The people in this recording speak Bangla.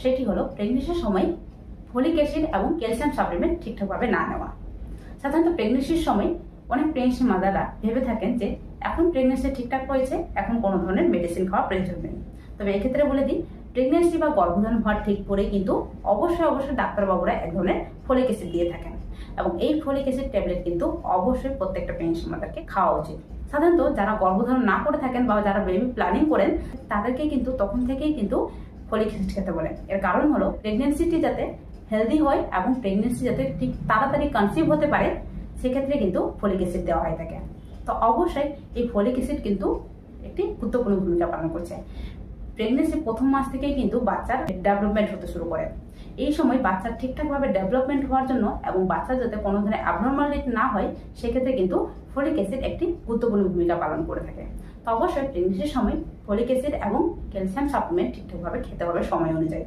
সেটি হলো প্রেগনেন্সির সময় ফলিক অ্যাসিড এবং ক্যালসিয়াম সাপ্লিমেন্ট ঠিকঠাকভাবে না নেওয়া। সাধারণত প্রেগনেন্সির সময় অনেক প্রেগনেন্সি মাদাররা ভেবে থাকেন যে, এখন প্রেগনেন্সি ঠিকঠাক হয়েছে, এখন কোনো ধরনের মেডিসিন খাওয়া প্রয়োজন নেই। তবে এক্ষেত্রে বলে দিই প্রেগনেন্সি বা গর্ভধারণ হওয়ার ঠিক পরে কিন্তু অবশ্যই অবশ্যই ডাক্তারবাবুরা এক ধরনের ফলিক অ্যাসিড দিয়ে থাকেন। এবং এই ফলিক অ্যাসিড ট্যাবলেট কিন্তু অবশ্যই প্রত্যেকটা প্রেগনেন্সি মাদারকে খাওয়া উচিত। সাধারণত যারা গর্ভধারণ না করে থাকেন বা যারা বেবি প্ল্যানিং করেন, তাদেরকে কিন্তু তখন থেকেই কিন্তু ফলিক অ্যাসিড খেতে বলে। এর কারণ হলো প্রেগনেন্সিটি যাতে হেলদি হয় এবং প্রেগনেন্সি যাতে ঠিক তাড়াতাড়ি কনসিভ হতে পারে, সেক্ষেত্রে কিন্তু ফলিক অ্যাসিড দেওয়া হয়ে থাকে। তো অবশ্যই এই ফলিক অ্যাসিড কিন্তু একটি গুরুত্বপূর্ণ ভূমিকা পালন করছে। প্রেগনেন্সি প্রথম মাস থেকেই কিন্তু বাচ্চার ডেভেলপমেন্ট হতে শুরু করে। এই সময় বাচ্চার ঠিকঠাকভাবে ডেভেলপমেন্ট হওয়ার জন্য এবং বাচ্চার যাতে কোনো ধরনের অ্যাবনর্মালিটি না হয়, সেক্ষেত্রে কিন্তু ফলিক অ্যাসিড একটি গুরুত্বপূর্ণ ভূমিকা পালন করে থাকে। অবশ্যই প্রেগনেন্সির সময় ফলিক অ্যাসিড এবং ক্যালসিয়াম সাপ্লিমেন্ট ঠিকঠাকভাবে খেতে হবে সময় অনুযায়ী।